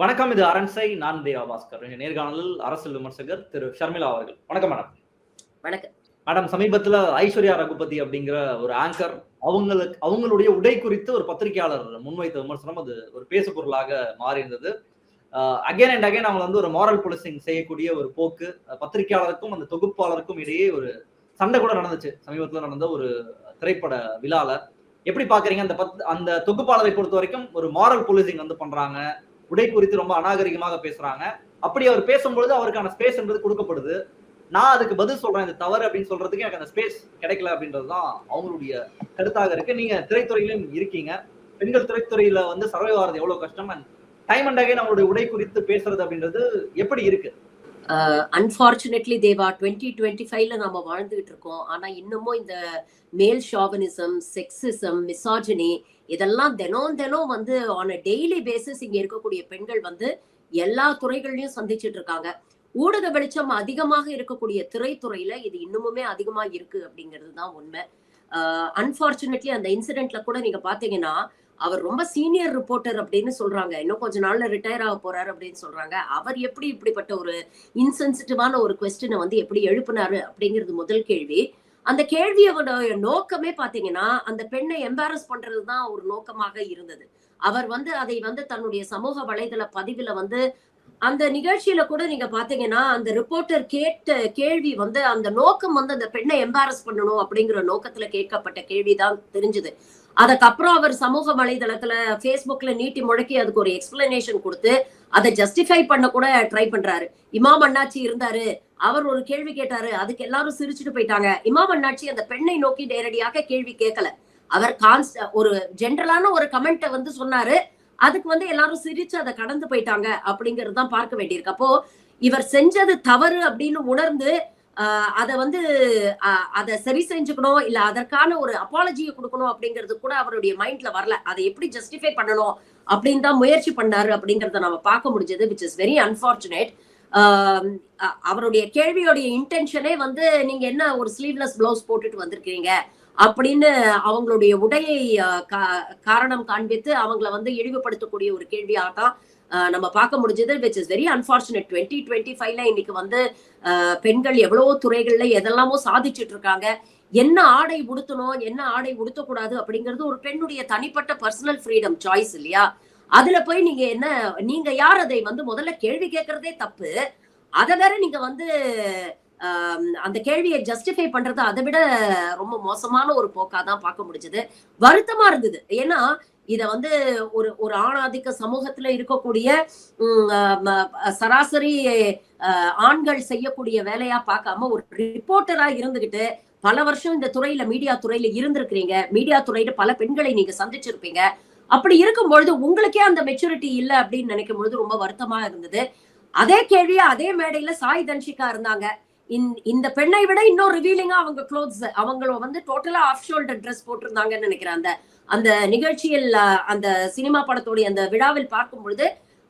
வணக்கம் இது அரண்சை நான் தேவா பாஸ்கர். நேர்காணலில் அரசியல் விமர்சகர் திரு ஷர்மிளா அவர்கள். வணக்கம் மேடம். வணக்கம். மேடம் சமீபத்துல ஐஸ்வர்யா ரகுபதி அப்படிங்கிற ஒரு ஆங்கர் அவங்களுக்கு அவங்களுடைய உடை குறித்து ஒரு பத்திரிகையாளர் முன்வைத்த விமர்சனம். அது ஒரு பேசு பொருளாக மாறி இருந்தது அகைன் அண்ட் அகைன் அவங்க வந்து ஒரு மாரல் போலீசிங் செய்யக்கூடிய ஒரு போக்கு பத்திரிகையாளருக்கும் அந்த தொகுப்பாளருக்கும் இடையே ஒரு சண்டை கூட நடந்துச்சு. சமீபத்துல நடந்த ஒரு திரைப்பட விழால. எப்படி பாக்குறீங்க? அந்த பத் அந்த தொகுப்பாளரை பொறுத்த வரைக்கும் ஒரு மாரல் போலீசிங் வந்து பண்றாங்க. உடை குறித்து ரொம்ப அநாகரிகமாக பேசுறாங்க. அப்படி அவர் பேசும்பொழுது அவருக்கான ஸ்பேஸ் என்பது கொடுக்கப்படுது. நான் அதுக்கு பதில் சொல்றேன் இது தவறு அப்படின்னு சொல்றதுக்கு எனக்கு அந்த ஸ்பேஸ் கிடைக்கல அப்படின்றதுதான் அவங்களுடைய கருத்தாக இருக்கு. நீங்க திரைத்துறையிலும் இருக்கீங்க. பெண்கள் திரைத்துறையில வந்து சர்வை ஆகிறது எவ்வளவு கஷ்டம்? அண்ட் டைம் அண்ட் அகைன் அவங்களுடைய உடை குறித்து பேசுறது அப்படின்றது எப்படி இருக்கு? அன்பார்ச்சுனேட்லி தேவா டுவெண்ட்டி டுவெண்ட்டி ஃபைவ்ல நம்ம வாழ்ந்துகிட்டு இருக்கோம். ஆனா இன்னமும் இந்த மேல் ஷாவனிசம் செக்ஸிசம் மிசாஜினி இதெல்லாம் தினம் தினம் வந்து ஆன் அ டெய்லி பேசிஸ் இங்க இருக்கக்கூடிய பெண்கள் வந்து எல்லா துறைகள்லயும் சந்திச்சிட்டு இருக்காங்க. ஊடக வெளிச்சம் அதிகமாக இருக்கக்கூடிய திரைத்துறையில இது இன்னுமுமே அதிகமா இருக்கு அப்படிங்கிறது தான் உண்மை. அன்பார்ச்சுனேட்லி அந்த இன்சிடென்ட்ல கூட நீங்க பாத்தீங்கன்னா அவர் ரொம்ப சீனியர் ரிப்போர்ட்டர் அப்படின்னு சொல்றாங்க. இன்னும் கொஞ்ச நாள்ல ரிட்டையர் ஆக போறாரு அப்படின்னு சொல்றாங்க. அவர் எப்படி இப்படிப்பட்ட ஒரு இன்சென்சிட்டிவான ஒரு கொஸ்டினை வந்து எப்படி எழுப்பினாரு அப்படிங்கிறது முதல் கேள்வி. அந்த கேள்வியோட நோக்கமே பாத்தீங்கன்னா அந்த பெண்ணை எம்பாரஸ் பண்றதுதான் ஒரு நோக்கமாக இருந்தது. அவர் வந்து அதை வந்து தன்னுடைய சமூக வலைதள பதிவுல வந்து அந்த நிகழ்ச்சியில கூட நீங்க பாத்தீங்கன்னா அந்த ரிப்போர்ட்டர் கேட்ட கேள்வி வந்து அந்த நோக்கம் வந்து அந்த பெண்ணை எம்பாரஸ் பண்ணணும் அப்படிங்கிற நோக்கத்துல கேட்கப்பட்ட கேள்விதான் தெரிஞ்சது. அதுக்கப்புறம் அவர் சமூக வலைதளத்துல ஃபேஸ்புக்ல நீட்டி முழக்கி அதுக்கு ஒரு எக்ஸ்பிளனேஷன் கொடுத்து அதை ஜஸ்டிஃபை பண்ண கூட ட்ரை பண்றாரு. இமாம் அண்ணாச்சி இருந்தாரு. அவர் ஒரு கேள்வி கேட்டாரு. அதுக்கு எல்லாரும் சிரிச்சுட்டு போயிட்டாங்க. இமாம் அண்ணாச்சி அந்த பெண்ணை நோக்கி நேரடியாக கேள்வி கேட்கல. அவர் கான்ஸ்ட ஒரு ஜென்ரலான ஒரு கமெண்ட்டை வந்து சொன்னாரு. அதுக்கு வந்து எல்லாரும் சிரிச்சு அதை கடந்து போயிட்டாங்க அப்படிங்கிறது தான் பார்க்க வேண்டியிருக்கு. அப்போ இவர் செஞ்சது தவறு அப்படின்னு உணர்ந்து அதை வந்து அதை சரி செஞ்சுக்கணும் இல்ல அதற்கான ஒரு அப்பாலஜியை கொடுக்கணும் அப்படிங்கிறது கூட அவருடைய மைண்ட்ல வரல. அதை எப்படி ஜஸ்டிஃபை பண்ணணும் அப்படின்னு தான் முயற்சி பண்ணாரு அப்படிங்கறத நம்ம பார்க்க முடிஞ்சது விச் இஸ் வெரி அன்பார்ச்சுனேட் அவருடைய கேள்வியோடைய இன்டென்ஷனே வந்து நீங்க என்ன ஒரு ஸ்லீவ்லெஸ் பிளவுஸ் போட்டுட்டு வந்திருக்கீங்க அப்படின்னு அவங்களுடைய உடையை கா- காரணம் காண்பித்து அவங்கள வந்து இழிவுபடுத்தக்கூடிய ஒரு கேள்வியாக தான் நம்ம பார்க்க முடிஞ்சது which is very unfortunate twenty twenty ஃபைவ்ல இன்னைக்கு வந்து ஆஹ் பெண்கள் எவ்வளவோ துறைகள்ல எதெல்லாமோ சாதிச்சிட்டு இருக்காங்க. என்ன ஆடை உடுத்தணும் என்ன ஆடை உடுத்தக்கூடாது அப்படிங்கிறது ஒரு பெண்ணுடைய தனிப்பட்ட பர்சனல் ஃப்ரீடம் சாய்ஸ் இல்லையா? அதுல போய் நீங்க என்ன நீங்க யார் அதை வந்து முதல்ல கேள்வி கேட்கறதே தப்பு. அதை வேற நீங்க வந்து ஆஹ் அந்த கேள்வியை ஜஸ்டிஃபை பண்றது அதை விட ரொம்ப மோசமான ஒரு போக்கா தான் பார்க்க முடிஞ்சது. வருத்தமா இருந்தது. ஏன்னா இத வந்து ஒரு ஒரு ஆணாதிக்க சமூகத்துல இருக்கக்கூடிய சராசரி ஆஹ் ஆண்கள் செய்யக்கூடிய வேலையா பார்க்காம ஒரு ரிப்போர்ட்டரா இருந்துகிட்டு பல வருஷம் இந்த துறையில மீடியா துறையில இருந்திருக்கிறீங்க. மீடியா துறையில பல பெண்களை நீங்க சந்திச்சிருப்பீங்க. அப்படி இருக்கும் பொழுது உங்களுக்கே அந்த மெச்சூரிட்டி இல்ல அப்படின்னு நினைக்கும் பொழுது ரொம்ப வருத்தமா இருந்தது. அதே கேள்வியா அதே மேடையில சாய் தன்ஷிகா இருந்தாங்க. இந்த- இந்த பெண்ணை விட இன்னும் ரிவீலிங்கா அவங்க க்ளோத்ஸ் அவங்கள வந்து டோட்டலா ஆஃப் ஷோல்டர் ட்ரெஸ் போட்டிருந்தாங்கன்னு நினைக்கிறேன் அந்த அந்த நிகழ்ச்சியில் அந்த சினிமா படத்துடைய அந்த விழாவில் பார்க்கும் பொழுது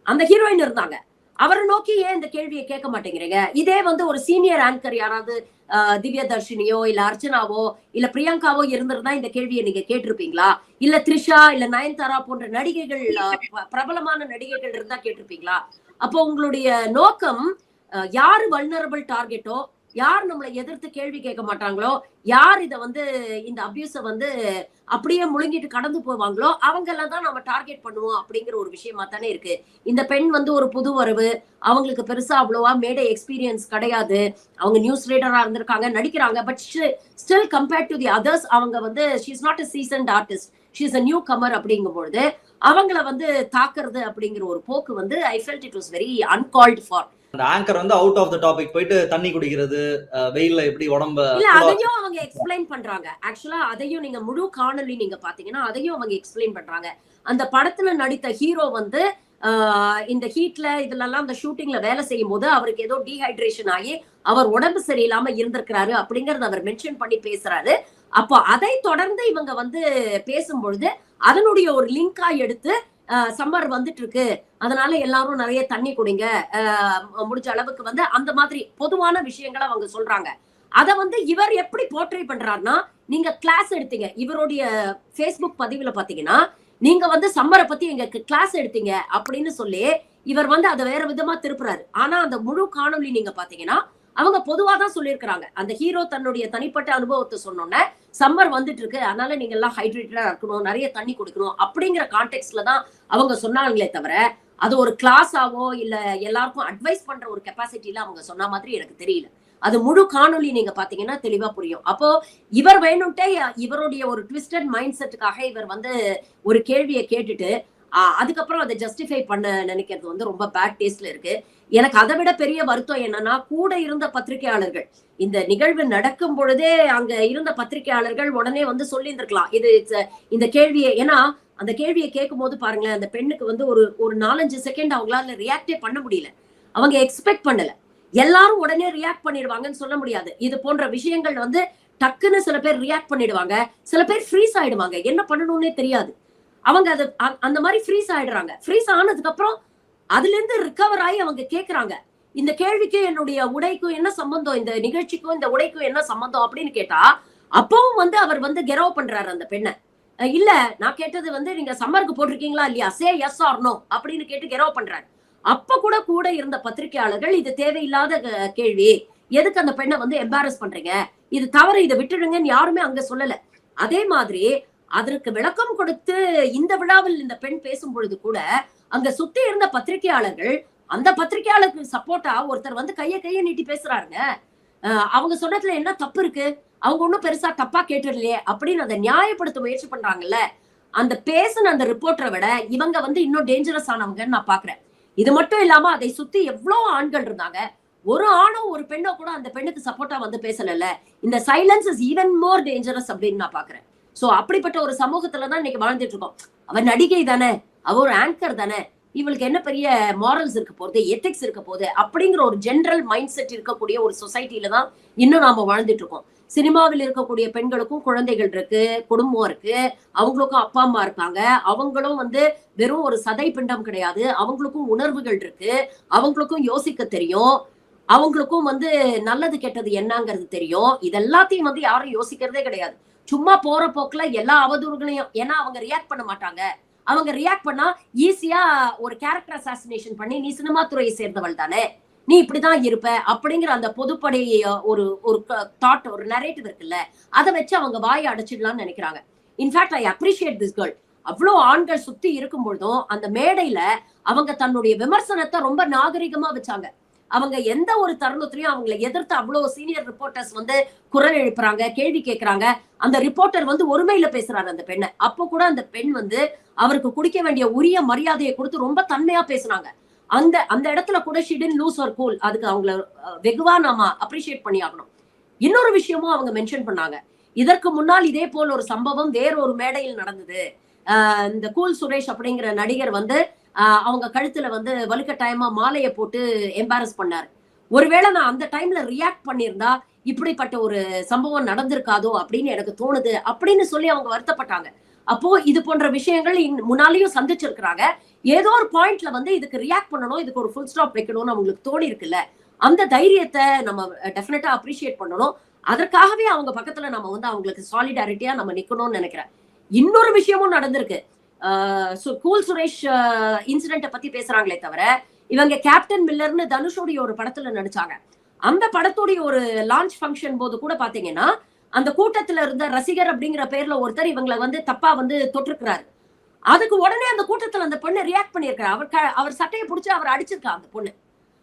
அந்த ஹீரோயின் இருந்தாங்க. அவரை நோக்கி ஏன் இந்த கேள்வியை கேட்க மாட்டேங்கிறீங்க? இதே வந்து ஒரு சீனியர் ஆங்கர் யாராவது அஹ், திவ்ய தர்ஷினியோ இல்ல அர்ச்சனாவோ இல்ல பிரியங்காவோ இருந்திருந்தா இந்த கேள்வியை நீங்க கேட்டிருப்பீங்களா? இல்ல த்ரிஷா இல்ல நயன்தாரா போன்ற நடிகைகள் பிரபலமான நடிகைகள் இருந்தா கேட்டிருப்பீங்களா? அப்போ உங்களுடைய நோக்கம் யாரு வல்னரபிள் டார்கெட்டோ யார் நம்மளை எதிர்த்து கேள்வி கேட்க மாட்டாங்களோ யார் இதை வந்து இந்த அபியூஸ வந்து அப்படியே முழுங்கிட்டு கடந்து போவாங்களோ அவங்க எல்லாம் தான் நம்ம டார்கெட் பண்ணுவோம் அப்படிங்கிற ஒரு விஷயமா தானே இருக்கு. இந்த பெண் வந்து ஒரு புது வரவு அவங்களுக்கு பெருசா அவ்வளோவா மேடை எக்ஸ்பீரியன்ஸ் கிடையாது. அவங்க நியூஸ் ரீடரா இருந்திருக்காங்க நடிக்கிறாங்க but still compared to the others அவங்க வந்து she's not a seasoned artist she's a newcomer அப்படிங்கும்பொழுது அவங்கள வந்து தாக்குறது அப்படிங்கிற ஒரு போக்கு வந்து I felt it was very uncalled for அந்த ஆங்கர் வந்து அவுட் ஆஃப் த டாபிக் போயிட்டு தண்ணி குடிக்கிறது வெயில்ல எப்படி உடம்ப இல்ல அதையும் அவங்க எக்ஸ்பிளைன் பண்றாங்க. ஆக்சுவலா அதையும் நீங்க முழு காணொளி நீங்க பாத்தீங்கன்னா அதையும் அவங்க எக்ஸ்பிளைன் பண்றாங்க. அந்த படத்துல நடித்த ஹீரோ வந்து இந்த ஹீட்ல இதுல எல்லாம் அந்த ஷூட்டிங்ல வேலை செய்யும் போது அவருக்கு ஏதோ டீஹைட்ரேஷன் ஆகி அவர் உடம்பு சரியில்லாம இருந்திருக்கிறாரு அப்படிங்கறத அவர் மென்ஷன் பண்ணி பேசுறாரு. அப்போ அதை தொடர்ந்து இவங்க வந்து பேசும்பொழுது அதனுடைய ஒரு லிங்கா எடுத்து சம்மர் வந்துட்டு இருக்கு அதனால எல்லாரும் நிறைய தண்ணி குடிங்க. முடிஞ்ச அளவுக்கு வந்து அந்த மாதிரி பொதுவான விஷயங்களை அவங்க சொல்றாங்க. அதை வந்து இவர் எப்படி போர்ட்ரை பண்றாருன்னா நீங்க கிளாஸ் எடுத்தீங்க. இவருடைய ஃபேஸ்புக் பதிவுல பாத்தீங்கன்னா நீங்க வந்து சம்மரை பத்தி எங்க கிளாஸ் எடுத்தீங்க அப்படின்னு சொல்லி இவர் வந்து அதை வேற விதமா திருப்புறாரு. ஆனா அந்த முழு காணொளி நீங்க பாத்தீங்கன்னா அவங்க பொதுவா தான் சொல்லியிருக்கிறாங்க. அந்த ஹீரோ தன்னுடைய தனிப்பட்ட அனுபவத்தை சொன்னோன்னே சம்மர் வந்துட்டு இருக்கு அதனால நீங்க எல்லாம் ஹைட்ரேட்டடா இருக்கணும். நிறைய தண்ணி குடிக்கணும் அப்படிங்கிற கான்டெக்ட்ல தான் அவங்க சொன்னாங்களே தவிர அது ஒரு கிளாஸாவோ இல்ல எல்லாருக்கும் அட்வைஸ் பண்ற ஒரு கெப்பாசிட்டில அவங்க சொன்ன மாதிரி எனக்கு தெரியல. அது முழு காணொளி நீங்க பாத்தீங்கன்னா தெளிவா புரியும். அப்போ இவர் வேணும்ட்டே இவருடைய ஒரு ட்விஸ்டட் மைண்ட் செட்டுக்காக இவர் வந்து ஒரு கேள்வியை கேட்டுட்டு அதுக்கப்புறம் அதை ஜஸ்டிஃபை பண்ண நினைக்கிறது வந்து ரொம்ப பேட் டேஸ்ட்ல இருக்கு. எனக்கு அதை விட பெரிய வருத்தம் என்னன்னா கூட இருந்த பத்திரிகையாளர்கள். இந்த நிகழ்வு நடக்கும் பொழுதே அங்க இருந்த பத்திரிகையாளர்கள் உடனே வந்து சொல்லியிருந்திருக்கலாம். இது இந்த கேள்வியை ஏன்னா அந்த கேள்வியை கேட்கும் போது பாருங்களேன் அந்த பெண்ணுக்கு வந்து ஒரு ஒரு நாலஞ்சு செகண்ட் அவங்களால ரியாக்டே பண்ண முடியல. அவங்க எக்ஸ்பெக்ட் பண்ணல. எல்லாரும் உடனே ரியாக்ட் பண்ணிடுவாங்கன்னு சொல்ல முடியாது. இது போன்ற விஷயங்கள் வந்து டக்குன்னு சில பேர் ரியாக்ட் பண்ணிடுவாங்க. சில பேர் ஃப்ரீஸ் ஆயிடுவாங்க. என்ன பண்ணணும்னே தெரியாது. அவங்க அது அ- அந்த மாதிரி ஃப்ரீஸ் ஆயிடுறாங்க. ஃப்ரீஸ் ஆனதுக்கு அப்புறம் அதுல இருந்து ரிகவர் ஆகி அவங்க கேக்குறாங்க இந்த கேள்விக்கும் என்னுடைய உடைக்கும் என்ன சம்பந்தம்? இந்த நிகழ்ச்சிக்கும் இந்த உடைக்கும் என்ன சம்பந்தம்? அப்படின்னு கேட்டா அப்பவும் வந்து அவர் வந்து கெரோ பண்றாரு அந்த பெண்ணை. இல்ல நான் கேட்டது வந்து நீங்க சம்மருக்கு போட்டிருக்கீங்களா இல்லையா? சே எஸ் ஆர் நோ அப்படின்னு கேட்டு கெரோ பண்றாரு. அப்ப கூட கூட இருந்த பத்திரிகையாளர்கள் இது தேவையில்லாத கேள்வி. எதுக்கு அந்த பெண்ணை வந்து எம்பாரஸ் பண்றீங்க? இது தவறு இதை விட்டுடுங்கன்னு யாருமே அங்க சொல்லல. அதே மாதிரி அதற்கு விளக்கம் கொடுத்து இந்த விழாவில் இந்த பெண் பேசும் பொழுது கூட அங்க சுத்தி இருந்த பத்திரிகையாளர்கள் அந்த பத்திரிகையாளருக்கு சப்போர்ட்டா ஒருத்தர் வந்து கைய கைய நீட்டி பேசுறாருங்க. அவங்க சொன்னதுல என்ன தப்பு இருக்கு? அவங்க ஒண்ணும் பெருசா தப்பா கேட்டுடலையே அப்படின்னு அதை நியாயப்படுத்த முயற்சி பண்றாங்கல்ல. அந்த பேசின அந்த ரிப்போர்ட்டரை விட இவங்க வந்து இன்னும் டேஞ்சரஸ் ஆனவங்கன்னு நான் பாக்குறேன். இது மட்டும் இல்லாம அதை சுத்தி எவ்வளவு ஆண்கள் இருந்தாங்க? ஒரு ஆணோ ஒரு பெண்ணோ கூட அந்த பெண்ணுக்கு சப்போர்ட்டா வந்து பேசல இந்த silence is even more dangerous அப்படின்னு நான் பாக்குறேன். சோ அப்படிப்பட்ட ஒரு சமூகத்துல தான் இன்னைக்கு வாழ்ந்துட்டு இருக்கோம் அவ நடிகை தானே அவ ஒரு ஆங்கர் தானே இவளுக்கு என்ன பெரிய மாரல்ஸ் இருக்க போகுது எத்திக்ஸ் இருக்க போகுது அப்படிங்கிற ஒரு ஜென்ரல் மைண்ட் செட் இருக்கக்கூடிய ஒரு சொசைட்டில தான் இன்னும் நாம வாழ்ந்துட்டு இருக்கோம் சினிமாவில் இருக்கக்கூடிய பெண்களுக்கும் குழந்தைகள் இருக்கு குடும்பம் இருக்கு அவங்களுக்கும் அப்பா அம்மா இருக்காங்க அவங்களும் வந்து வெறும் ஒரு சதை பிண்டம் கிடையாது அவங்களுக்கும் உணர்வுகள் இருக்கு அவங்களுக்கும் யோசிக்க தெரியும் அவங்களுக்கும் வந்து நல்லது கெட்டது என்னங்கிறது தெரியும் இதெல்லாத்தையும் வந்து யாரும் யோசிக்கிறதே கிடையாது. சும்மா போற போக்குல எல்லா அவதூறுகளையும் ஏன்னா அவங்க ரியாக்ட் பண்ண மாட்டாங்க. அவங்க ரியாக்ட் பண்ணா ஈஸியா ஒரு கேரக்டர் அசாசினேஷன் பண்ணி நீ சினிமா துறையை சேர்ந்தவள் தானே. நீ இப்படிதான் இருப்ப அப்படிங்கிற அந்த பொதுப்படை ஒரு ஒரு தாட் ஒரு நரேட்டிவ் இருக்குல்ல அதை வச்சு அவங்க வாயை அடைச்சிடலாம்னு நினைக்கிறாங்க. In fact I appreciate this girl அவ்வளோ ஆண்கள் சுத்தி இருக்கும் பொழுதும் அந்த மேடையில அவங்க தன்னுடைய விமர்சனத்தை ரொம்ப நாகரிகமா வச்சாங்க. அவங்க எந்த ஒரு தருணத்திலையும் அவங்களை எதிர்த்து அவ்வளவு சீனியர் ரிப்போர்ட்டர்ஸ் வந்து குரல் எழுப்புறாங்க கேள்வி கேட்கறாங்க அந்த ரிப்போர்ட்டர் வந்து ஒருமையில பேசுறாரு அந்த பெண்ணை. அப்போ கூட அந்த பெண் வந்து அவருக்கு குடிக்க வேண்டிய உரிய மரியாதையை கொடுத்து ரொம்ப தன்மையா பேசுனாங்க. அந்த அந்த இடத்துல கூட ஷிடின் லூஸ் ஒரு கூல் அதுக்கு அவங்கள வெகுவா நாம அப்ரிஷியேட் பண்ணி ஆகணும் இன்னொரு விஷயமும் அவங்க மென்ஷன் பண்ணாங்க. இதற்கு முன்னால் இதே போல் ஒரு சம்பவம் வேற ஒரு மேடையில் நடந்தது. ஆஹ் இந்த கூல் சுரேஷ் அப்படிங்கிற நடிகர் வந்து அவங்க கழுத்துல வந்து வலுக்கட்டாயமா மாலையை போட்டு எம்பாரஸ் பண்ணாரு. ஒருவேளை நான் அந்த டைம்ல ரியாக்ட் பண்ணியிருந்தா இப்படிப்பட்ட ஒரு சம்பவம் நடந்திருக்காதோ அப்படின்னு எனக்கு தோணுது அப்படின்னு சொல்லி அவங்க வருத்தப்பட்டாங்க. அப்போ இது போன்ற விஷயங்கள் இன்- முன்னாலேயும் சந்திச்சிருக்கிறாங்க. ஏதோ ஒரு பாயிண்ட்ல வந்து இதுக்கு ரியாக்ட் பண்ணணும் இதுக்கு ஒரு ஃபுல் ஸ்டாப் வைக்கணும்னு அவங்களுக்கு தோணி இருக்குல்ல அந்த தைரியத்தை நம்ம டெஃபினட்டா அப்ரிஷியேட் பண்ணணும். அதற்காகவே அவங்க பக்கத்துல நம்ம வந்து அவங்களுக்கு சாலிடாரிட்டியா நம்ம நிக்கணும்னு நினைக்கிறேன். இன்னொரு விஷயமும் நடந்திருக்கு. கூல் சுரேஷ் இன்சிடென்ட்டை பத்தி பேசுறாங்களே தவிர இவங்க கேப்டன் மில்லர்னு தனுஷோடைய ஒரு படத்துல நடிச்சாங்க. அந்த படத்துடைய ஒரு லான்ச் ஃபங்க்ஷன் போது கூட பாத்தீங்கன்னா அந்த கூட்டத்துல இருந்த ரசிகர் அப்படிங்கிற பேர்ல ஒருத்தர் இவங்களை வந்து தப்பா வந்து தொட்டிருக்கிறாரு அதுக்கு உடனே அந்த கூட்டத்துல அந்த பொண்ணு ரியாக்ட் பண்ணியிருக்காரு அவர் அவர் சட்டையை பிடிச்சி அவர் அடிச்சிருக்கா அந்த பொண்ணு.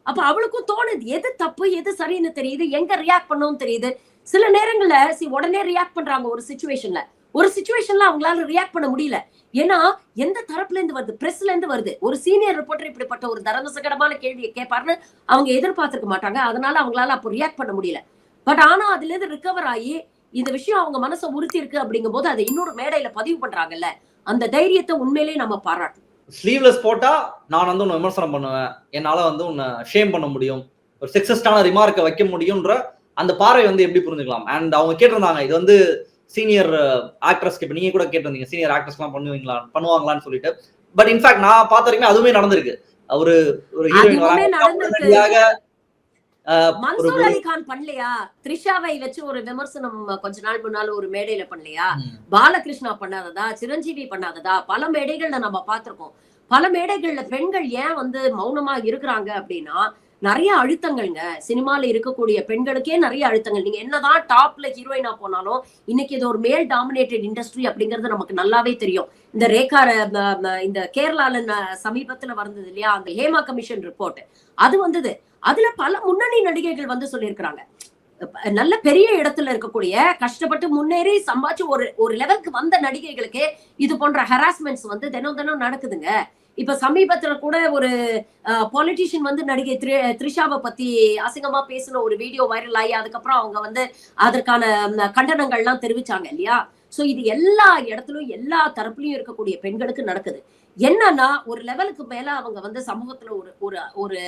அப்ப அவளுக்கும் தோணுது எது தப்பு எது சரின்னு தெரியுது எங்க ரியாக்ட் பண்ணவும் தெரியுது. சில நேரங்கள்ல சி உடனே ரியாக்ட் பண்றாங்க ஒரு சுச்சுவேஷன்ல ஒரு சுச்சுவேஷன்ல அவங்களால ரியாக்ட் பண்ண முடியல. ஏன்னா எந்த தரப்புல இருந்து வருது? பிரஸ்ல இருந்து வருது. ஒரு சீனியர் ரிப்போர்ட்டர் இப்படிப்பட்ட ஒரு தரமசகடமான கேள்வியை கேட்பாருன்னு அவங்க எதிர்பார்த்திருக்க மாட்டாங்க. அதனால அவங்களால அப்போ ரியாக்ட் பண்ண முடியல. பட் ஆனா அதுல இருந்து ரிகவர் ஆகி இந்த விஷயம் அவங்க மனசை உறுத்தி இருக்கு அப்படிங்கும் போது அதை இன்னொரு மேடையில பதிவு பண்றாங்கல்ல அந்த தைரியத்தை உண்மையிலேயே நம்ம பாராட்டணும். ஸ்லீவ்லெஸ் போட்டா நான் வந்து உன்னை விமர்சனம் பண்ணுவேன். என்னால வந்து உன்னை ஷேம் பண்ண முடியும். ஒரு சக்சஸ்டான ரிமார்க்கை வைக்க முடியும்ன்ற அந்த பார்வை வந்து எப்படி புரிஞ்சுக்கலாம்? அண்ட் அவங்க கேட்டிருந்தாங்க இது வந்து சீனியர் ஆக்ட்ரஸ்க்கு இப்போ நீங்க கூட கேட்டிருந்தீங்க சீனியர் ஆக்ட்ரஸ்லாம் பண்ணுவீங்களா பண்ணுவாங்களான்னு சொல்லிட்டு. பட் இன்ஃபேக்ட் நான் பார்த்த வரைக்கும் அதுவுமே நடந்திருக்கு. ஒரு ஒரு ஹீரோயின் மன்சூர் அலி கான் பண்ணலையா? த்ரிஷாவை வச்சு ஒரு விமர்சனம் கொஞ்ச நாள் முன்னால ஒரு மேடையில பண்ணலையா. பாலகிருஷ்ணா பண்ணாததா? சிரஞ்சீவி பண்ணாததா? பல மேடைகள்ல நம்ம பார்த்திருக்கோம். பல மேடைகள்ல பெண்கள் ஏன் வந்து மௌனமா இருக்கிறாங்க அப்படின்னா நிறைய அழுத்தங்கள்ங்க. சினிமால இருக்கக்கூடிய பெண்களுக்கே நிறைய அழுத்தங்கள். நீங்க என்னதான் டாப்ல ஹீரோயினா போனாலும் இன்னைக்கு இது ஒரு மேல் டாமினேட்டட் இண்டஸ்ட்ரி அப்படிங்கிறது நமக்கு நல்லாவே தெரியும். இந்த ரேகா இந்த கேரளால சமீபத்துல வந்தது இல்லையா? அந்த ஹேமா கமிஷன் ரிப்போர்ட். அது வந்தது. அதுல பல முன்னணி நடிகைகள் வந்து சொல்லியிருக்கிறாங்க. நல்ல பெரிய இடத்துல இருக்கக்கூடிய கஷ்டப்பட்டு முன்னேறி சம்பாதிச்சு ஒரு ஒரு லெவலுக்கு வந்த நடிகைகளுக்கு இது போன்ற ஹராஸ்மெண்ட்ஸ் வந்து தினம் தினம் நடக்குதுங்க. இப்ப சமீபத்துல கூட ஒரு பொலிட்டிஷியன் வந்து நடிகை த்ரி- த்ரிஷாவை பத்தி அசிங்கமா பேசின ஒரு வீடியோ வைரல் ஆகி அதுக்கப்புறம் அவங்க வந்து அதற்கான கண்டனங்கள்லாம் தெரிவிச்சாங்க இல்லையா? சோ இது எல்லா இடத்துலயும் எல்லா தரப்புலயும் இருக்கக்கூடிய பெண்களுக்கு நடக்குது. என்னன்னா ஒரு லெவலுக்கு மேல அவங்க வந்து சமூகத்துல ஒரு ஒரு ஒரு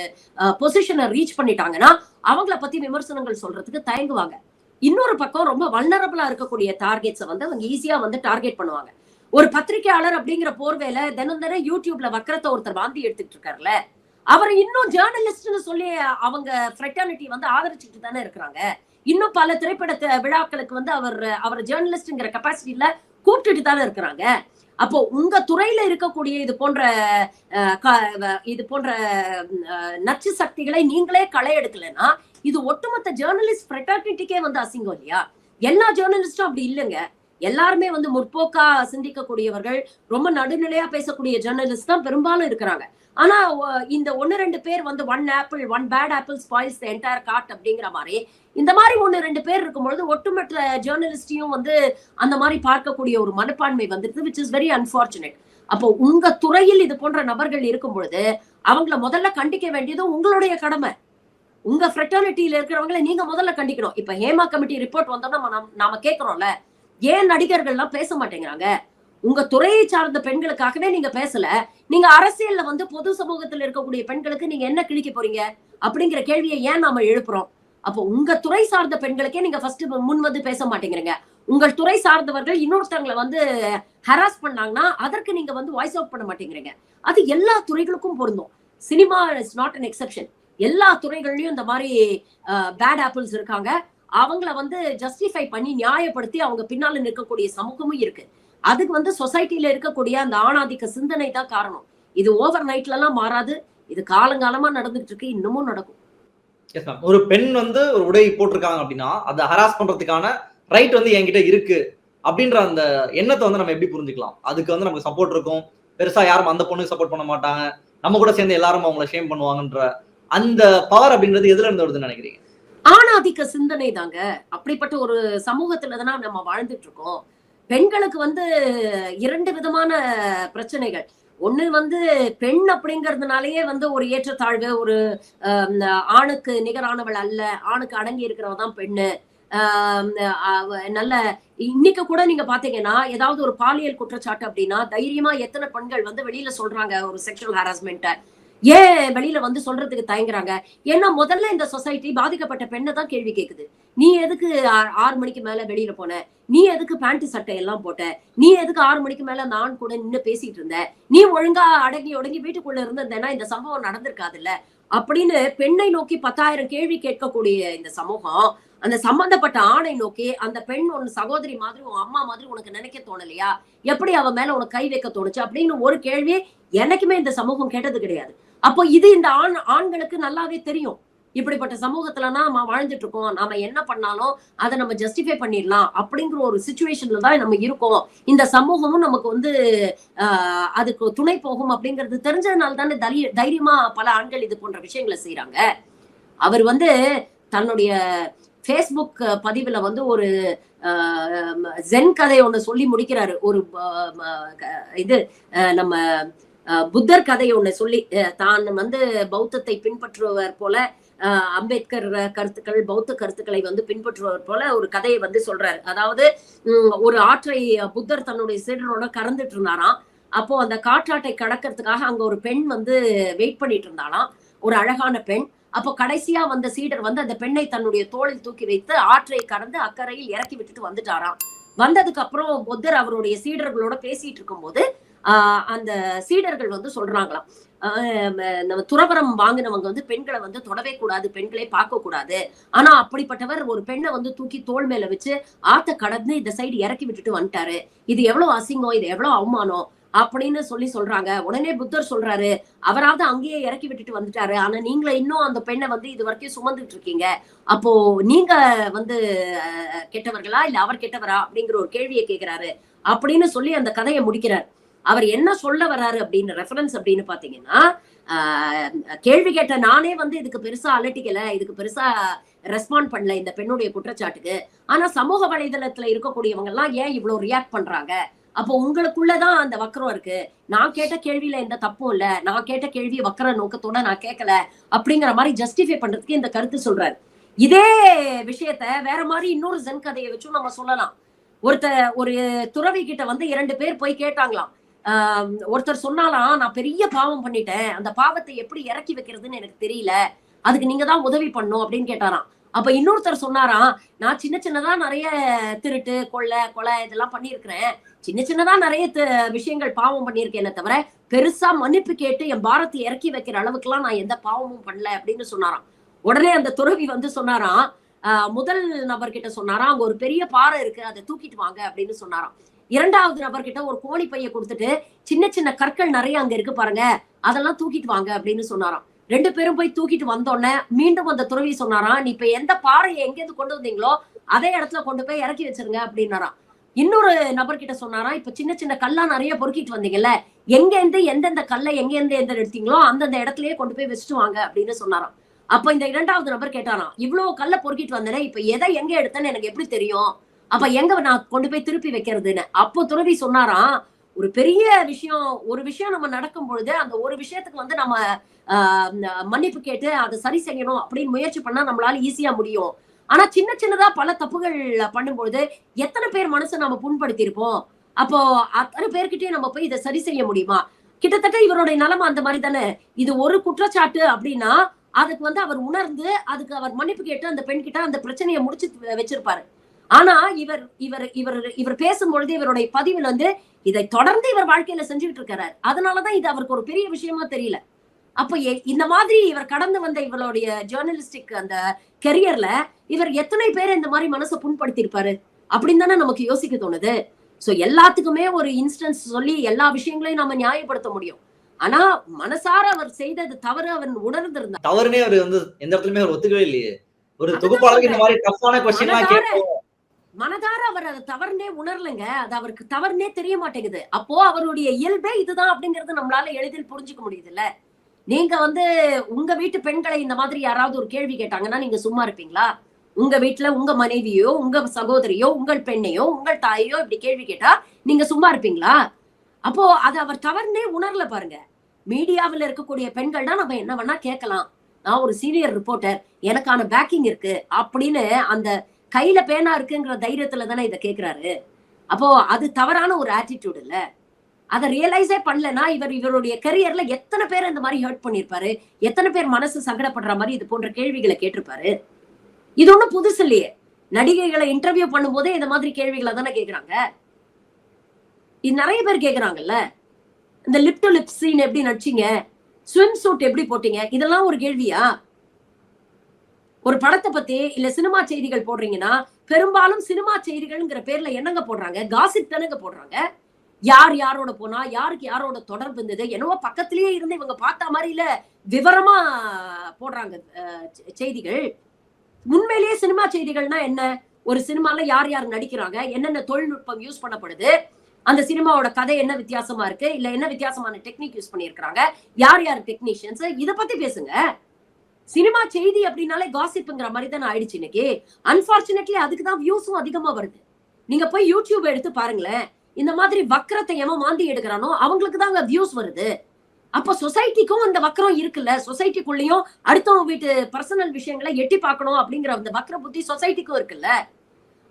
பொசிஷனை ரீச் பண்ணிட்டாங்கன்னா அவங்கள பத்தி விமர்சனங்கள் சொல்றதுக்கு தயங்குவாங்க. இன்னொரு பக்கம் ரொம்ப வல்னரபிளா இருக்கக்கூடிய டார்கெட்ஸை வந்து அவங்க ஈஸியா வந்து டார்கெட் பண்ணுவாங்க. ஒரு பத்திரிகையாளர் அப்படிங்கிற போர்வையில தினம் தினம் யூடியூப்ல வக்கரத்தை ஒருத்தர் வாந்தி எடுத்துட்டு இருக்காருல்ல அவர் இன்னும் ஜேர்னலிஸ்ட்னு சொல்லி அவங்க ஃப்ரெட்டர்னிட்டி வந்து ஆதரிச்சுட்டு தானே இருக்கிறாங்க. இன்னும் பல திரைப்பட விழாக்களுக்கு வந்து அவர் அவர் ஜேர்னலிஸ்ட்ங்கிற கெப்பாசிட்டியில கூப்பிட்டுட்டு தானே இருக்கிறாங்க. அப்போ உங்க துறையில இருக்கக்கூடிய இது போன்ற இது போன்ற நச்சு சக்திகளை நீங்களே களை எடுக்கலைன்னா இது ஒட்டுமொத்த ஜேர்னலிஸ்ட் ஃப்ரெட்டர்னிட்டிக்கே வந்து அசிங்கம் இல்லையா? எல்லா ஜேர்னலிஸ்டும் அப்படி இல்லைங்க. எல்லாருமே வந்து முற்போக்கா சிந்திக்கக்கூடியவர்கள் ரொம்ப நடுநிலையா பேசக்கூடிய ஜேர்னலிஸ்ட் தான் பெரும்பாலும் இருக்கிறாங்க. ஆனா இந்த ஒன்னு ரெண்டு பேர் வந்து one apple one bad apple spoils entire cart அப்படிங்கிற மாதிரி இந்த மாதிரி ஒன்னு ரெண்டு பேர் இருக்கும்பொழுது ஒட்டுமொத்த ஜேர்னலிஸ்டையும் வந்து அந்த மாதிரி பார்க்கக்கூடிய ஒரு மனப்பான்மை வந்துருது விச் இஸ் வெரி அன்பார்ச்சுனேட் அப்போ உங்க துறையில் இது போன்ற நபர்கள் இருக்கும் பொழுது அவங்கள முதல்ல கண்டிக்க வேண்டியது உங்களுடைய கடமை. உங்க ஃப்ரெட்டர்னிட்டியில இருக்கிறவங்கள நீங்க முதல்ல கண்டிக்கணும். இப்ப ஹேமா கமிட்டி ரிப்போர்ட் வந்தோம்னா நம்ம- நாம கேட்கறோம்ல ஏன் நடிகர்கள்லாம் பேச மாட்டேங்கிறாங்க? உங்க துறையை சார்ந்த பெண்களுக்காகவே நீங்க பேசல. நீங்க அரசியல்ல வந்து பொது சமூகத்துல இருக்கக்கூடிய பெண்களுக்கு நீங்க என்ன கிழிக்க போறீங்க? அப்படிங்கிற கேள்வியை ஏன் நாம எழுப்புறோம்? அப்போ உங்க துறை சார்ந்த பெண்களுக்கே நீங்க ஃபர்ஸ்ட் முன் வந்து பேச மாட்டேங்கிறீங்க. உங்கள் துறை சார்ந்தவர்கள் இன்னொருத்தவங்களை வந்து ஹராஸ் பண்ணாங்கன்னா அதற்கு நீங்க வந்து வாய்ஸ் அவுட் பண்ண மாட்டேங்கிறீங்க. அது எல்லா துறைகளுக்கும் பொருந்தும். Cinema is not an exception எல்லா துறைகள்லயும் இந்த மாதிரி பேட் ஆப்பிள்ஸ் இருக்காங்க. அவங்கள வந்து ஜஸ்டிஃபை பண்ணி நியாயப்படுத்தி அவங்க பின்னால நிற்கக்கூடிய சமூகமும் இருக்கு. அதுக்கு வந்து சொசைட்டில இருக்கக்கூடிய அந்த ஆணாதிக்க சிந்தனை தான் காரணம். இது ஓவர் நைட்ல எல்லாம் மாறாது. இது காலங்காலமா நடந்துகிட்டு இருக்கு. இன்னமும் நடக்கும். எஸ் ஒரு பெண் வந்து ஒரு உடை போட்டிருக்காங்க அப்படின்னா அதை ஹராஸ் பண்றதுக்கான ரைட் வந்து என்கிட்ட இருக்கு அப்படின்ற அந்த எண்ணத்தை வந்து நம்ம எப்படி புரிஞ்சுக்கலாம்? அதுக்கு வந்து நமக்கு சப்போர்ட் இருக்கும். பெருசா யாரும் அந்த பொண்ணுக்கு சப்போர்ட் பண்ண மாட்டாங்க. நம்ம கூட சேர்ந்து எல்லாரும் அவங்கள ஷேம் பண்ணுவாங்கன்ற அந்த பவர் அப்படின்றது எதுல இருந்து வருதுன்னு நினைக்கிறீங்க? ஆணாதிக்க சிந்தனை தாங்க அப்படிப்பட்ட ஒரு சமூகத்துல தான் நம்ம வாழ்ந்துட்டு இருக்கோம் பெண்களுக்கு வந்து இரண்டு விதமான பிரச்சனைகள். ஒண்ணு வந்து பெண் அப்படிங்கறதுனாலயே வந்து ஒரு ஏற்றத்தாழ்வு ஒரு ஆணுக்கு நிகரானவள் அல்ல ஆணுக்கு அடங்கி இருக்கிறவ தான் பெண்ணு. நல்ல இன்னைக்கு கூட நீங்க பாத்தீங்கன்னா ஏதாவது ஒரு பாலியல் குற்றச்சாட்டு அப்படின்னா தைரியமா எத்தனை பெண்கள் வந்து வெளியில சொல்றாங்க ஒரு செக்ஷுவல் ஹாராஸ்மெண்ட்டை ஏன் வெளியில வந்து சொல்றதுக்கு தயங்குறாங்க? ஏன்னா முதல்ல இந்த சொசைட்டி பாதிக்கப்பட்ட பெண்ணை தான் கேள்வி கேக்குது. நீ எதுக்கு ஆறு மணிக்கு மேல வெளியில போன? நீ எதுக்கு பேண்ட் சட்டை எல்லாம் போட்ட? நீ எதுக்கு ஆறு மணிக்கு மேல நான் கூட நின்னு பேசிட்டு இருந்த? நீ ஒழுங்கா அடங்கி ஒடங்கி வீட்டுக்குள்ள இருந்திருந்தேன்னா இந்த சம்பவம் நடந்திருக்காதுல்ல? அப்படின்னு பெண்ணை நோக்கி பத்தாயிரம் கேள்வி கேட்கக்கூடிய இந்த சமூகம் அந்த சம்பந்தப்பட்ட ஆணை நோக்கி அந்த பெண் உன் சகோதரி மாதிரி உன் அம்மா மாதிரி உனக்கு நினைக்க தோணலையா? எப்படி அவ மேல உனக்கு கை வைக்க தோணுச்சு? அப்படின்னு ஒரு கேள்வி எனக்குமே இந்த சமூகம் கேட்டது கிடையாது. அப்போ இது இந்த ஆண் ஆண்களுக்கு நல்லாவே தெரியும். இப்படிப்பட்ட சமூகத்துலனா நம்ம வாழ்ந்துட்டு இருக்கோம். நாம என்ன பண்ணாலும் அதை நம்ம ஜஸ்டிஃபை பண்ணிடலாம் அப்படிங்கிற ஒரு சுச்சுவேஷன்ல தான் நம்ம இருக்கோம். இந்த சமூகமும் நமக்கு வந்து ஆஹ் அதுக்கு துணை போகும் அப்படிங்கிறது தெரிஞ்சதுனால தானே தைரிய தைரியமா பல ஆண்கள் இது போன்ற விஷயங்களை செய்யறாங்க அவர் வந்து தன்னுடைய ஃபேஸ்புக் பதிவுல வந்து ஒரு ஆஹ், ஜென் கதை ஒண்ணு சொல்லி முடிக்கிறாரு. ஒரு இது நம்ம புத்தர் கதை ஒண்ணு சொல்லி தான் வந்து பௌத்தத்தை பின்பற்றுபவர் போல அம்பேத்கர் கருத்துக்கள் பௌத்த கருத்துக்களை வந்து பின்பற்றுவர் போல ஒரு கதையை வந்து சொல்றாரு. அதாவது உம், ஒரு ஆற்றை புத்தர் தன்னுடைய சீடரோட கறந்துட்டு இருந்தாராம். அப்போ அந்த காற்றாட்டை கடக்கிறதுக்காக அங்க ஒரு பெண் வந்து வெயிட் பண்ணிட்டு இருந்தாலாம் ஒரு அழகான பெண். அப்போ கடைசியா வந்த சீடர் வந்து அந்த பெண்ணை தன்னுடைய தோளில் தூக்கி வைத்து ஆற்றை கடந்து அக்கறையில் இறக்கி விட்டுட்டு வந்துட்டாராம். வந்ததுக்கு அப்புறம் புத்தர் அவருடைய சீடர்களோட பேசிட்டு இருக்கும்போது ஆஹ் அந்த சீடர்கள் வந்து சொல்றாங்களாம். ஆஹ் நம்ம துறவரம் வாங்கினவங்க வந்து பெண்களை வந்து தொடவே கூடாது பெண்களே பார்க்க கூடாது. ஆனா அப்படிப்பட்டவர் ஒரு பெண்ணை வந்து தூக்கி தோள் மேல வச்சு ஆத்த கடந்து இந்த சைடு இறக்கி விட்டுட்டு வந்துட்டாரு. இது எவ்வளவு அசிங்கம் இது எவ்வளவு அவமானம் அப்படின்னு சொல்லி சொல்றாங்க. உடனே புத்தர் சொல்றாரு அவராவது அங்கேயே இறக்கி விட்டுட்டு வந்துட்டாரு. ஆனா நீங்கள இன்னும் அந்த பெண்ணை வந்து இது வரைக்கும் சுமந்துட்டு இருக்கீங்க. அப்போ நீங்க வந்து அஹ், கெட்டவர்களா இல்ல அவர் கெட்டவரா அப்படிங்கிற ஒரு கேள்வியை கேக்குறாரு அப்படின்னு சொல்லி அந்த கதையை முடிக்கிறார். அவர் என்ன சொல்ல வர்றாரு அப்படின்னு ரெஃபரன்ஸ் அப்படின்னு பாத்தீங்கன்னா ஆஹ், கேள்வி கேட்ட நானே வந்து இதுக்கு பெருசா அலட்டிக்கல இதுக்கு பெருசா ரெஸ்பாண்ட் பண்ணல இந்த பெண்ணுடைய குற்றச்சாட்டுக்கு. ஆனா சமூக வலைதளத்துல இருக்கக்கூடியவங்க எல்லாம் ஏன் இவ்வளவு ரியாக்ட் பண்றாங்க? அப்போ உங்களுக்குள்ளதான் அந்த வக்கரம் இருக்கு. நான் கேட்ட கேள்வியில எந்த தப்பும் இல்ல. நான் கேட்ட கேள்வி வக்கர நோக்கத்தோட நான் கேட்கல அப்படிங்கிற மாதிரி ஜஸ்டிஃபை பண்றதுக்கு இந்த கருத்து சொல்றாரு. இதே விஷயத்த வேற மாதிரி இன்னொரு ஜென் கதையை வச்சும் நம்ம சொல்லலாம். ஒருத்த ஒரு துறவி கிட்ட வந்து இரண்டு பேர் போய் கேட்டாங்களாம். ஒருத்தர் சொன்னாலாம் நான் பெரிய பாவம் பண்ணிட்டேன். அந்த பாவத்தை எப்படி இறக்கி வைக்கிறதுன்னு எனக்கு தெரியல. அதுக்கு நீங்க தான் உதவி பண்ணும் அப்படின்னு கேட்டாராம். அப்ப இன்னொருத்தர் சொன்னாராம் நான் சின்ன சின்னதா நிறைய திருட்டு கொள்ளை கொலை இதெல்லாம் பண்ணியிருக்கிறேன். சின்ன சின்னதா நிறைய விஷயங்கள் பாவம் பண்ணியிருக்கேனே. தவிர பெருசா மன்னிப்பு கேட்டு என் பாரத்தை இறக்கி வைக்கிற அளவுக்குலாம் நான் எந்த பாவமும் பண்ணல அப்படின்னு சொன்னாராம். உடனே அந்த துறவி வந்து சொன்னாராம் ஆஹ் முதல் நபர்கிட்ட சொன்னாராம் அங்க ஒரு பெரிய பாறை இருக்கு அதை தூக்கிட்டு வாங்க அப்படின்னு சொன்னாராம். இரண்டாவது நபர்கிட்ட ஒரு கோணி பைய கொடுத்துட்டு சின்ன சின்ன கற்கள் நிறைய அங்க இருக்கு பாருங்க அதெல்லாம் தூக்கிட்டு வாங்க அப்படின்னு சொன்னாராம். ரெண்டு பேரும் போய் தூக்கிட்டு வந்தோடனே மீண்டும் அந்த துறவி சொன்னாராம் நீ இப்ப எந்த பாறையை எங்கேருந்து கொண்டு வந்தீங்களோ அதே இடத்துல கொண்டு போய் இறக்கி வச்சிருங்க அப்படின்னாராம். இன்னொரு நபர்கிட்ட சொன்னாராம் இப்ப சின்ன சின்ன கல்லா நிறைய பொறுக்கிட்டு வந்தீங்கல்ல எங்க இருந்து எந்தெந்த கல்லை எங்க இருந்து எந்த எடுத்தீங்களோ அந்தந்த இடத்துலயே கொண்டு போய் வச்சுட்டு வாங்க அப்படின்னு சொன்னாராம். அப்ப இந்த இரண்டாவது நபர் கேட்டாராம் இவ்வளவு கல்லை பொறுக்கிட்டு வந்தேனே இப்ப எதை எங்க எடுத்தேன்னு எனக்கு எப்படி தெரியும்? அப்ப எங்க நான் கொண்டு போய் திருப்பி வைக்கிறதுன்னு? அப்போ துறவி சொன்னாராம் ஒரு பெரிய விஷயம் ஒரு விஷயம் நம்ம நடக்கும் பொழுது அந்த ஒரு விஷயத்துக்கு வந்து நம்ம மன்னிப்பு கேட்டு அதை சரி செய்யணும் அப்படின்னு முயற்சி பண்ணா நம்மளால ஈஸியா முடியும். ஆனா சின்ன சின்னதா பல தப்புகள் பண்ணும்பொழுது எத்தனை பேர் மனசை நம்ம புண்படுத்தியிருப்போம்? அப்போ அத்தனை பேர்கிட்டயும் நம்ம போய் இதை சரி செய்ய முடியுமா? கிட்டத்தட்ட இவருடைய நிலைமை அந்த மாதிரி தானே. இது ஒரு குற்றச்சாட்டு அப்படின்னா அதுக்கு வந்து அவர் உணர்ந்து அதுக்கு அவர் மன்னிப்பு கேட்டு அந்த பெண் கிட்ட அந்த பிரச்சனையை முடிச்சு வச்சிருப்பாரு. ஆனா இவர் இவர் இவர் இவர் பேசும்பொழுது இவருடைய பதிவில் வந்து இதை தொடர்ந்து இவர் வாழ்க்கையில செஞ்சுக்கிட்டு இருக்காரு. அதனாலதான் இது அவருக்கு ஒரு பெரிய விஷயமா தெரியல. அப்ப இந்த மாதிரி இவர் கடந்து வந்த இவருடைய ஜேர்னலிஸ்டிக் அந்த கெரியர்ல இவர் எத்தனை பேர் இந்த மாதிரி மனசை புண்படுத்தியிருப்பாரு அப்படின்னு தானே நமக்கு யோசிக்க தோணுது. சோ எல்லாத்துக்குமே ஒரு இன்ஸ்டன்ஸ் சொல்லி எல்லா விஷயங்களையும் நம்ம நியாயப்படுத்த முடியும். ஆனா மனசார அவர் செய்தது தவறு அவன் உணர்ந்திருந்தார் தவறுனே அவர் வந்து எந்த இடத்துலயுமே அவர் ஒத்துக்கவே இல்லையே. ஒரு தொகுப்பாளருக்கு இந்த. மாதிரி டஃப்பான கொஸ்டின் எல்லாம் மனதார அவர் அதை தவறுனே உணரலைங்க. அது அவருக்கு தவறுனே தெரிய மாட்டேங்குது அப்போ அவருடைய இயல்பே இதுதான் அப்படிங்கறது நம்மளால எளிதில் புரிஞ்சுக்க முடியுதுல்ல. நீங்க வந்து உங்க வீட்டு பெண்களை இந்த மாதிரி யாராவது ஒரு கேள்வி கேட்டாங்கன்னா நீங்க சும்மா இருப்பீங்களா? உங்க வீட்டுல உங்க மனைவியோ உங்க சகோதரியோ உங்கள் பெண்ணையோ உங்கள் தாயையோ இப்படி கேள்வி கேட்டா நீங்க சும்மா இருப்பீங்களா? அப்போ அது அவர் தவறுனே உணரல பாருங்க. மீடியாவில் இருக்கக்கூடிய பெண்கள் தான் நம்ம என்ன வேணா கேட்கலாம். நான் ஒரு சீனியர் ரிப்போர்ட்டர் எனக்கான பேக்கிங் இருக்கு அப்படின்னு அந்த கையில பேனா இருக்குங்கிற தைரியத்துல தானே இதை கேக்குறாரு. அப்போ அது தவறான ஒரு ஆட்டிடியூட் இல்ல. அதை ரியலைஸே பண்ணலன்னா இவர் இவருடைய கரியர்ல எத்தனை பேர் இந்த மாதிரி ஹர்ட் பண்ணிருப்பாரு? எத்தனை பேர் மனசு சங்கடப்படுற மாதிரி இது போன்ற கேள்விகளை கேட்டிருப்பாரு? இது ஒண்ணும் புதுசு இல்லையே. நடிகைகளை இன்டர்வியூ பண்ணும்போதே இந்த மாதிரி கேள்விகளை தானே கேக்குறாங்க. இது நிறைய பேர் கேக்குறாங்கல்ல. இந்த லிப் டு லிப் சீன் எப்படி நடிச்சீங்க? ஸ்விம் சூட் எப்படி போட்டீங்க? இதெல்லாம் ஒரு கேள்வியா? ஒரு படத்தை பத்தி இல்ல சினிமா செய்திகள் போடுறீங்கன்னா பெரும்பாலும் சினிமா செய்திகள்ங்கிற பேர்ல என்னங்க போடுறாங்க? காசிப் தானங்க போடுறாங்க. யார் யாரோட போனா யாருக்கு யாரோட தொடர்பு இருந்தது? என்னவோ பக்கத்திலேயே இருந்து இவங்க பார்த்த மாதிரி இல்ல விவரமா போடுறாங்க செய்திகள். உண்மையிலேயே சினிமா செய்திகள்னா என்ன? ஒரு சினிமால யார் யார் நடிக்கிறாங்க? என்னென்ன தொழில்நுட்பம் யூஸ் பண்ணப்படுது? அந்த சினிமாவோட கதை என்ன வித்தியாசமா இருக்கு? இல்ல என்ன வித்தியாசமான டெக்னிக் யூஸ் பண்ணியிருக்கிறாங்க? யார் யார் டெக்னீஷியன்ஸ்? இதை பத்தி பேசுங்க. சினிமா செய்தி அப்படின்னாலே காசிப்புங்கிற மாதிரி தான் ஆயிடுச்சு இன்னைக்கு? அன்பார்ச்சுனேட்லி அதுக்கு தான் வியூஸும் அதிகமா வருது. நீங்க போய் யூடியூப் எடுத்து பாருங்களேன். இந்த மாதிரி வக்கரத்தை எவன் மாந்தி எடுக்கிறானோ அவங்களுக்கு தான் வியூஸ் வருது. அப்ப சொசைட்டிக்கும் அந்த வக்கரம் இருக்குல்ல. சொசைட்டிக்குள்ளேயும் அடுத்தவங்க வீட்டு பர்சனல் விஷயங்களை எட்டி பார்க்கணும் அப்படிங்கிற அந்த வக்கர புத்தி சொசைட்டிக்கும் இருக்குல்ல.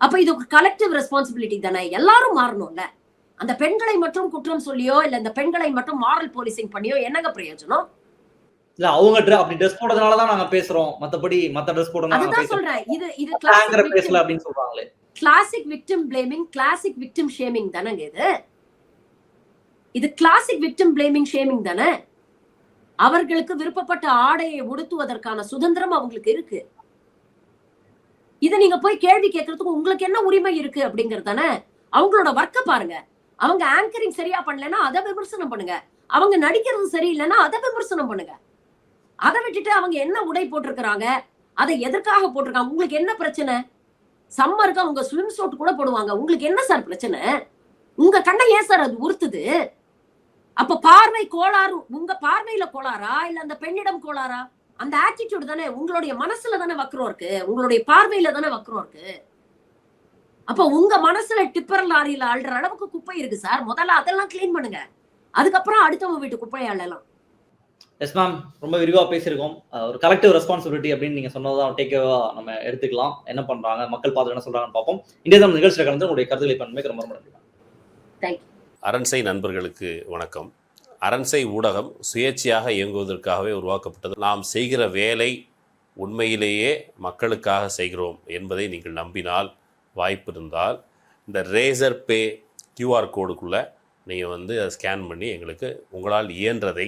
அப்ப இது கலெக்டிவ் ரெஸ்பான்சிபிலிட்டி தானே? எல்லாரும் மாறணும்ல. அந்த பெண்களை மட்டும் குற்றம் சொல்லியோ இல்ல இந்த பெண்களை மட்டும் மாரல் போலீசிங் பண்ணியோ என்னங்க பிரயோஜனம்? இல்ல அவங்க அப்படி ட்ரெஸ் போடுறதுனாலதான் நாங்க பேசுறோம். மத்தபடி மத்த ட்ரெஸ் போடுறதுனால நாங்க அதுதான் சொல்றேன். இது இது ஆங்கிற பேசல கிளாசிக் அப்படின்னு சொல்றாங்களே. Classic victim blaming classic victim shaming தானங்க இது? இது கிளாசிக் விக்டிம் பிளேமிங் ஷேமிங் தானே? அவர்களுக்கு விருப்பப்பட்ட ஆடையை உடுத்துவதற்கான சுதந்திரம் அவங்களுக்கு இருக்கு. இதை நீங்க போய் கேள்வி கேட்கறதுக்கு உங்களுக்கு என்ன உரிமை இருக்கு அப்படிங்கறது தானே? அவங்களோட ஒர்க்க பாருங்க. அவங்க ஆங்கரிங் சரியா பண்ணலன்னா அதை விமர்சனம் பண்ணுங்க. அவங்க நடிக்கிறது சரியில்லைன்னா அதை விமர்சனம் பண்ணுங்க. அதை விட்டுட்டு அவங்க என்ன உடை போட்டிருக்கிறாங்க? அதை எதற்காக போட்டிருக்காங்க? உங்களுக்கு என்ன பிரச்சனை? சம்மருக்கு அவங்க ஸ்விம் சூட் கூட போடுவாங்க. உங்களுக்கு என்ன சார் பிரச்சனை? உங்க கண்ணை ஏன் சார் அது உறுத்துது? அப்ப பார்வை கோளாறு உங்க பார்வையில கோளாறா? இல்ல அந்த பெண்ணிடம் கோளாறா? அந்த ஆட்டிடியூடு தானே உங்களுடைய மனசுல தானே வக்கரம் இருக்கு? உங்களுடைய பார்வையில தானே வக்கரம் இருக்கு? அப்ப உங்க மனசுல டிப்பர் லாரியில அள்ளுற அளவுக்கு குப்பை இருக்கு சார் முதல்ல அதெல்லாம் க்ளீன் பண்ணுங்க. அதுக்கப்புறம் அடுத்தவங்க வீட்டு குப்பையை எஸ் மேம் ரொம்ப விரிவா பேசியிருக்கோம். ஒரு கலெக்டிவ் ரெஸ்பான்சிபிலிட்டி அப்படின்னு நீங்க சொன்னதான் டேக்கேவா நம்ம எடுத்துக்கலாம். என்ன பண்றாங்க மக்கள் பார்த்து என்ன சொல்றாங்கன்னு பார்ப்போம். இன்றைய தினம் நிகழ்ச்சியில் கலந்து உங்களுடைய கருத்துக்களை ரொம்ப ரொம்ப நன்றி அரண்சை நண்பர்களுக்கு வணக்கம். அரண்சை ஊடகம் சுயேட்சையாக இயங்குவதற்காகவே உருவாக்கப்பட்டது. நாம் செய்கிற வேலை உண்மையிலேயே மக்களுக்காக செய்கிறோம் என்பதை நீங்கள் நம்பினால் வாய்ப்பு இருந்தால் இந்த ரேசர் பே கியூஆர் கோடுக்குள்ளே நீங்கள் வந்து அதை ஸ்கேன் பண்ணி எங்களுக்கு உங்களால் இயன்றதை